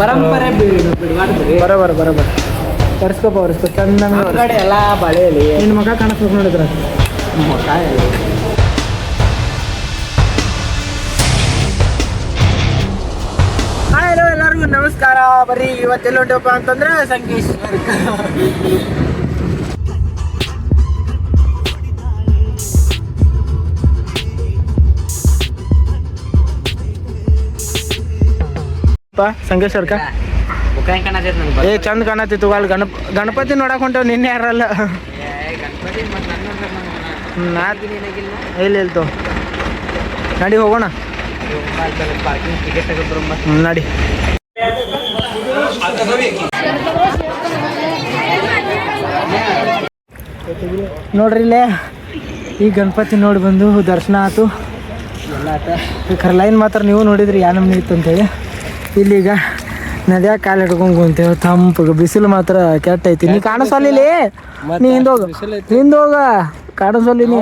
ಪರಂಪರೆ ಬರೋಬರ ಬರೋಬರ ಒರೆಸ್ಕೋಪ ಒರೆಸ್ಕೊ ಚೆನ್ನಾಗಿ ಕಡೆ ಎಲ್ಲ ಬಳೆಯಲ್ಲಿ. ನಿನ್ನ ಮಗ ಕಾಣಿಸ್ಬೇಕು ನೋಡಿದ್ರ. ಹಲೋ ಎಲ್ಲರಿಗೂ ನಮಸ್ಕಾರ. ಬರೀ ಇವತ್ತೆಲ್ಲ ಹೊಂಟಪ್ಪ ಅಂತಂದ್ರೆ ಸಂಕೇಶ್ ಕಾಣತೈತೆ ನನ್ಗೆ ಏ, ಚಂದ ಕಾಣತಿತ್ತು ಅಲ್ಲಿ ಗಣಪ ಗಣಪತಿ ನೋಡಕ್ ಹೊಂಟವ್, ನಿನ್ನೆ ಯಾರಲ್ಲ. ಇಲ್ಲ ಇಲ್ತು ನಡಿ, ಹೋಗೋಣ. ನಡಿ. ನೋಡ್ರಿ ಇಲ್ಲೇ, ಈ ಗಣಪತಿ ನೋಡಿ ಬಂದು ದರ್ಶನ ಆತು. ಎಲ್ಲ ಲೈನ್ ಮಾತ್ರ ನೀವು ನೋಡಿದ್ರಿ ಯಾ ನಮ್ನಿ ಇತ್ತು ಅಂತೇಳಿ. ಇಲ್ಲೀಗ ನದ್ಯಾಗ ಕಾಲು ಹಿಡ್ಕೊಂಡ್ ಕುಂತೇವೆ ತಂಪಗೆ ಬಿಸಿಲು ಮಾತ್ರ ಕೆಟ್ಟ ಐತಿ ನೀ ಕಾಣಿಸಲ್ಲ ನೀ ಹಿಂದೋಗ. ಹಿಂದೋಗ ಕಾಣಿಸಲ್ಲ ನೀ.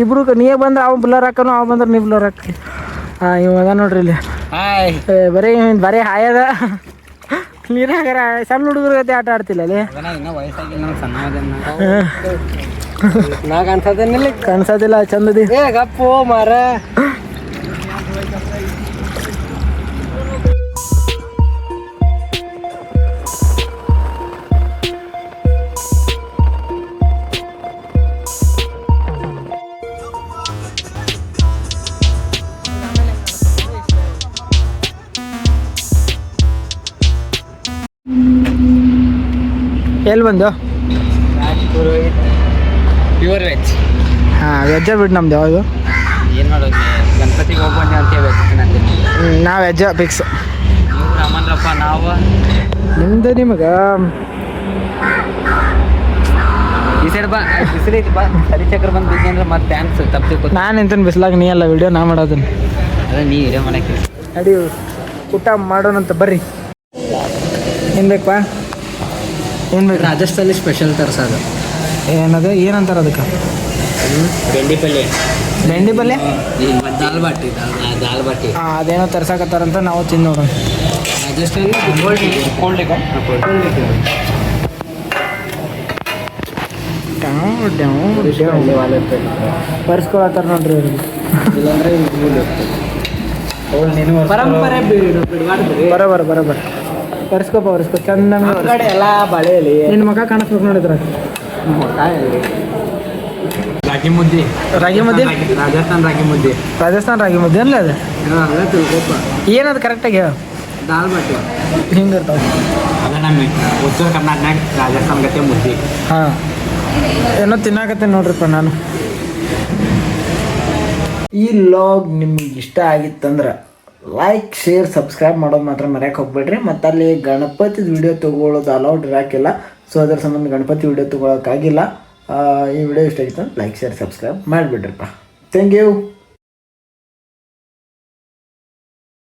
ಇಬ್ರು ನೀ ಬಂದ್ರೆ ಅವ್ ಬ್ಲರ್ ಹಾಕನು ಅವ್ ಬಂದ್ರೆ ನೀ ಬ್ಲರ್ ಹಾಕಿ. ಹಾಂ ಇವಾಗ ನೋಡ್ರಿ ಇಲ್ಲಿ. ಬರೀ ಬರೀ ಹಾಯದ ನೀರಾಗರ ಸಣ್ಣ ಹುಡುಗರ ಜೊತೆ ಆಟ ಆಡ್ತಿಲ್ಲ ಅಲ್ಲಿ. ನಾ ಕಾಣಿಸೋದಿಲ್ಲ ಕಾಣಿಸೋದಿಲ್ಲ ಚಂದದಿ. ಗಪ್ಪು ಮಾರ ಎಲ್ಲಿ ಬಂದು ಪ್ಯೂರ್ ವೆಜ್ ಹಾಂ ವೆಜ್ಜ ಬಿಟ್ಟು ನಮ್ದು ಯಾವುದು? ಏನು ಮಾಡೋದು? ಗಣಪತಿಗೆ ಹೋಗ್ಬಂದೆ ಅಂತ ವೆಜ್ ನಾವು ವೆಜ್ಜ ಫಿಕ್ಸ್ ನೀವು ರಾಮನ್ರಪ್ಪ ನಾವು? ನಿಮ್ದು ನಿಮಗೆ? ಈ ಸೈಡ್ ಬಾ ಬಿಸಿಲು ಐತಿ ಬಾ. ಹರಿಚಕ್ರ ಬಂದು ಬಿದ್ದಿ ಅಂದ್ರೆ ಮತ್ತೆ ಡ್ಯಾನ್ಸ್ ತಪ್ಪಿ ನಾನು ನಿಂತನ ಬಿಸಿಲಾಗ ನೀ ಅಲ್ಲ ವಿಡಿಯೋ ನಾ ಮಾಡೋದನ್ನ ಅದೇ ನೀ ವಿಡಿಯೋ ಮಾಡಕ್ಕೆ. ನಡಿ ಊಟ ಮಾಡೋಣಂತ ಬರ್ರಿ. ಹಿಂದಕ್ಕೆ ಬೇಕಪ್ಪ ಏನು ಬೇಕು? ರಾಜಸ್ಥಾನಿ ಸ್ಪೆಷಲ್ ತರ್ಸೋದು ಏನದು? ಏನಂತಾರೆ ಅದಕ್ಕೆ? ಬೆಂಡಿ ಪಲ್ಯ ಬೆಂಡಿ ಪಲ್ಯ ದಾಲ್ ಬಾಟಿ ದಾಲ್ ಬಾಟಿ. ಹಾಂ ಅದೇನೋ ತರ್ಸಕತ್ತಾರಂತ ನಾವು ತಿಂದು ನೋಡೋಣ ರಾಜಸ್ಥಾನಿ ಕೋಲ್ಡ್ ಬರ್ಸ್ಕೊಳತ್ತಾರ ನೋಡ್ರಿ ಅವ್ರಿಗೆ ಪರಂಪರೆ ಬರೋಬರ ಬರೋಬರ. ಬರ್ಸ್ಕೊಪ ಬರ್ಸ್ಕೋ ಚಂದ ಕಡೆ ಎಲ್ಲ ಬಳೆಯಲ್ಲಿ. ನಿನ್ನ ಮಗ ಕಾಣಿಸ್ಬೇಕು ನೋಡಿದ್ರ? ರಾಗಿ ಮುದ್ದೆ. ರಾಗಿ ಮುದ್ದೆ? ರಾಜಸ್ಥಾನ್ ರಾಗಿ ಮುದ್ದೆ. ರಾಜಸ್ಥಾನ್ ರಾಗಿ ಮುದ್ದೆ ಅಲ್ಲ ಅದು? ಏನದು ಕರೆಕ್ಟಾಗಿ ಹೇಳು. ದಾಲ್ ಬಾಟಿ ಹಿಂಗೆ ಇರ್ತಾವೆ ಅದ ನಮ್ಮ ಉತ್ತರ ಕರ್ನಾಟಕ ರಾಜಸ್ಥಾನ್ ಗತೆ ಮುದ್ದೆ. ಹಾಂ. ಏನೋ ತಿನ್ನಾಕತ್ತೀನಿ ನೋಡ್ರಿಪ್ಪ ನಾನು. ಈ ಲಾಗ್ ನಿಮ್ಗೆ ಇಷ್ಟ ಆಗಿತ್ತಂದ್ರೆ ಲೈಕ್ ಶೇರ್ ಸಬ್ಸ್ಕ್ರೈಬ್ ಮಾಡೋದು ಮಾತ್ರ ಮರ್ಯಾಕೆ ಹೋಗ್ಬೇಡ್ರಿ. ಮತ್ತು ಅಲ್ಲಿ ಗಣಪತಿದ ವಿಡಿಯೋ ತೊಗೊಳ್ಳೋದು ಅಲೌಡ್ ಇರೋಕ್ಕಿಲ್ಲ ಸೊ ಅದ್ರ ಸಂಬಂಧ ಗಣಪತಿ ವಿಡಿಯೋ ತೊಗೊಳೋಕ್ಕಾಗಿಲ್ಲ. ಈ ವಿಡಿಯೋ ಇಷ್ಟ ಆಗಿತ್ತು like share subscribe ಮಾಡಿಬಿಡ್ರಿಪ್ಪ. Thank you